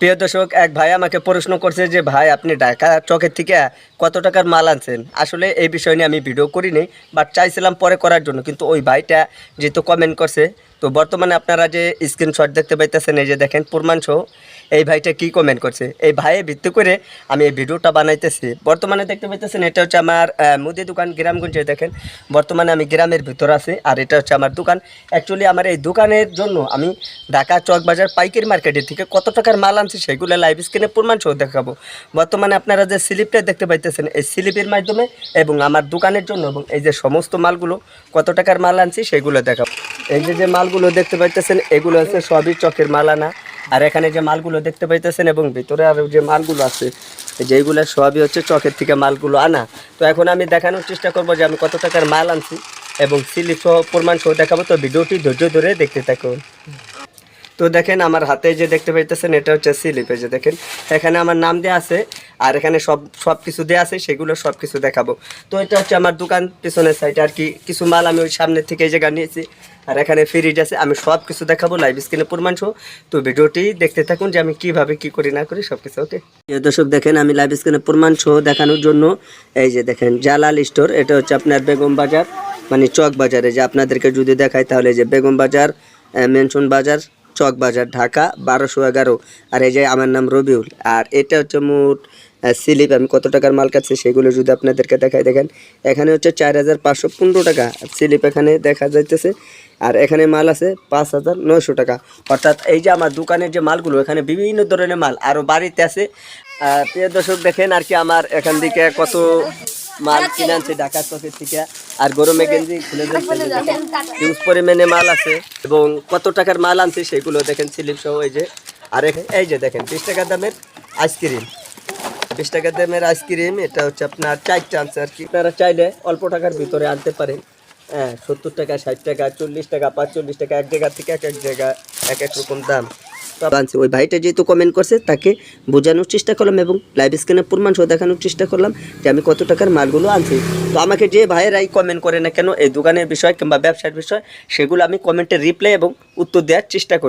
প্রিয় দর্শক, এক ভাই আমাকে প্রশ্ন করছে যে, ভাই, আপনি ঢাকা চকের থেকে কত টাকার মাল আনছেন? আসলে এই বিষয় নিয়ে আমি ভিডিও করিনি বাট চাইছিলাম পরে করার জন্য, কিন্তু ওই ভাইটা যেহেতু কমেন্ট করছে তো বর্তমানে আপনারা যে স্ক্রিনশট দেখতে পাইতেছেন, এই যে দেখেন প্রমাণ সহ এই ভাইটা কি কমেন্ট করছে? এই ভাইয়ে ভিত্তি করে আমি এই ভিডিওটা বানাইতেছি। বর্তমানে দেখতে পাইতেছেন, এটা হচ্ছে আমার মুদি দোকান গ্রামগঞ্জে দেখেন। বর্তমানে আমি গ্রামের ভিতর আছি, আর এটা হচ্ছে আমার দোকান। অ্যাকচুয়ালি আমার এই দোকানের জন্য আমি ঢাকা চক বাজার পাইকারি মার্কেটের থেকে কত টাকার মাল আনছি সেগুলো লাইভ স্ক্রিনে প্রমাণ সহ দেখাবো। বর্তমানে আপনারা যে স্লিপটা দেখতে পাইতেছেন, এই স্লিপের মাধ্যমে এবং আমার দোকানের জন্য এবং এই যে সমস্ত মালগুলো কত টাকার মাল আনছি সেগুলো দেখাবো। এই যে যে মালগুলো দেখতে পাইতেছেন, এগুলো হচ্ছে সবই চকের মাল আনা আর এখানে যে মালগুলো দেখতে পাইতেছেন এবং ভিতরে আর যে মালগুলো আছে যেগুলো সবই হচ্ছে চকের থেকে মালগুলো আনা। তো এখন আমি দেখানোর চেষ্টা করব যে আমি কত টাকার মাল আনছি এবং সিলি সহ প্রমাণ সহ দেখাবো। তো ভিডিওটি ধৈর্য ধরে দেখতে থাকুন। তো দেখেন আমার হাতে যে দেখতে পাইতেছেন, এটা হচ্ছে স্লিপে যে দেখেন। এখানে আমার নাম দেওয়া আছে আর এখানে সব সব কিছু দেওয়া আছে, সেগুলো সব কিছু দেখাবো। তো এটা হচ্ছে আমার দোকান পিছনের সাইডে আর কি। কিছু মাল আমি ওই সামনের থেকে এই জায়গা নিয়েছি আর এখানে ফ্রিজ আছে। আমি সব কিছু দেখাবো লাইভ স্ক্রিনে প্রমাণ সহ। তো ভিডিওটি দেখতে থাকুন যে আমি কীভাবে কি করি না করি সব কিছু ওকে দর্শক, দেখেন আমি লাইভ স্ক্রিনে প্রমাণ সহ দেখানোর জন্য এই যে দেখেন, জালাল স্টোর এটা হচ্ছে আপনার বেগম বাজার মানে চক বাজারে। যে আপনাদেরকে যদি দেখায় তাহলে যে বেগম বাজার মেনশন বাজার চক বাজার ঢাকা, বারোশো এগারো। আর এই যে আমার নাম রবিউল, আর এটা হচ্ছে মোট স্লিপ। আমি কত টাকার মাল কাটছি সেগুলো যদি আপনাদেরকে দেখাই, দেখেন, এখানে হচ্ছে চার হাজার পাঁচশো পনেরো টাকা। স্লিপ এখানে দেখা যাইতেছে, আর এখানে মাল আছে পাঁচ হাজার নয়শো টাকা। অর্থাৎ এই যে আমার দোকানের যে মালগুলো, এখানে বিভিন্ন ধরনের মাল আরও বাড়িতে আছে। প্রিয় দর্শক, দেখেন আর কি আমার এখান থেকে কত মাল কিনে আনছে ঢাকা চকের থেকে। আর গরমে গেঞ্জি খুলে পরিমাণে মাল আছে এবং কত টাকার মাল আনছে সেগুলো দেখেন স্লিপ সহ এই যে। আর এই যে দেখেন, বিশ টাকা দামের আইসক্রিম। বিশ টাকা দামের আইসক্রিম, এটা হচ্ছে আপনার চারটা আনছে আর কি। আপনারা চাইলে অল্প টাকার ভিতরে আনতে পারেন। হ্যাঁ সত্তর টাকা, ষাট টাকা, চল্লিশ টাকা, পাঁচচল্লিশ টাকা, এক জায়গা থেকে এক এক জায়গা, এক এক রকম দাম। আনছি ওই ভাইটা যেহেতু কমেন্ট করছে, তাকে বোঝানোর চেষ্টা করলাম এবং লাইভ স্ক্রিনে প্রমাণ সহ দেখানোর চেষ্টা করলাম যে আমি কত টাকার মালগুলো আনছি। তো আমাকে যে ভাইয়েরাই কমেন্ট করে না কেন, এই দোকানের বিষয় কিংবা ব্যবসার বিষয়, সেগুলো আমি কমেন্টে রিপ্লাই এবং উত্তর দেওয়ার চেষ্টা করি।